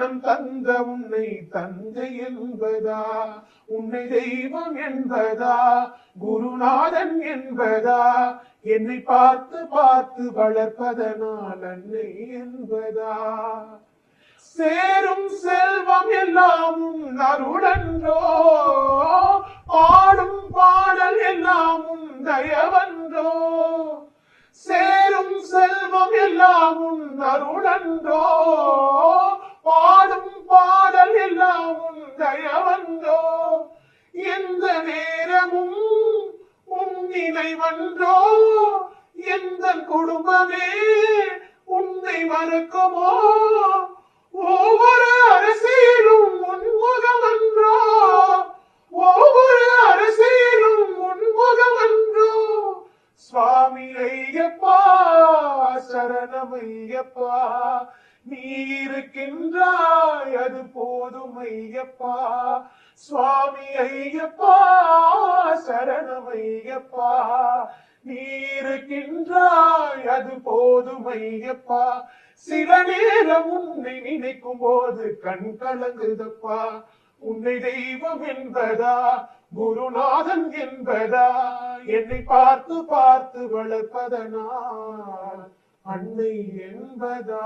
ஞானதானம் தந்த உன்னை தந்தை என்பதா? உன்னை தெய்வம் என்பதா? குருநாதன் என்பதா? என்னை பார்த்து பார்த்து வளர்ப்பதனால் அன்னை என்பதா? சேரும் செல்வம் எல்லாம் உன் அருளன்றோ? பாடும் பாடல் எல்லாம் தயவன்றோ? சேரும் செல்வம் எல்லாம் உன் அருளன்றோ பாடும் பாடல் எல்லாம் உன் தயவன்றோ எந்த நேரமும் உன் எந்த குடும்பமே உன்னை மறக்குமோ? ஒவ்வொரு அரசியலும் உன்முகமன்றோ ஒவ்வொரு அரசியலும் உன்முகமன்றோ சுவாமி ஐயப்பா சரணம் ஐயப்பா நீ இருக்கின்றாய் அது போதும் ஐயப்பா. சுவாமி ஐயப்பா வையப்பா ஐயப்பா நீ இருக்கின்றாய் அது போதும் ஐயப்பா சில நேரம் உன்னை நினைக்கும் போது கண் கலங்குதப்பா. உன்னை தெய்வம் என்பதா குருநாதன் என்பதா. என்னை பார்த்து பார்த்து வளர்ப்பதனால் அன்னை என்பதா.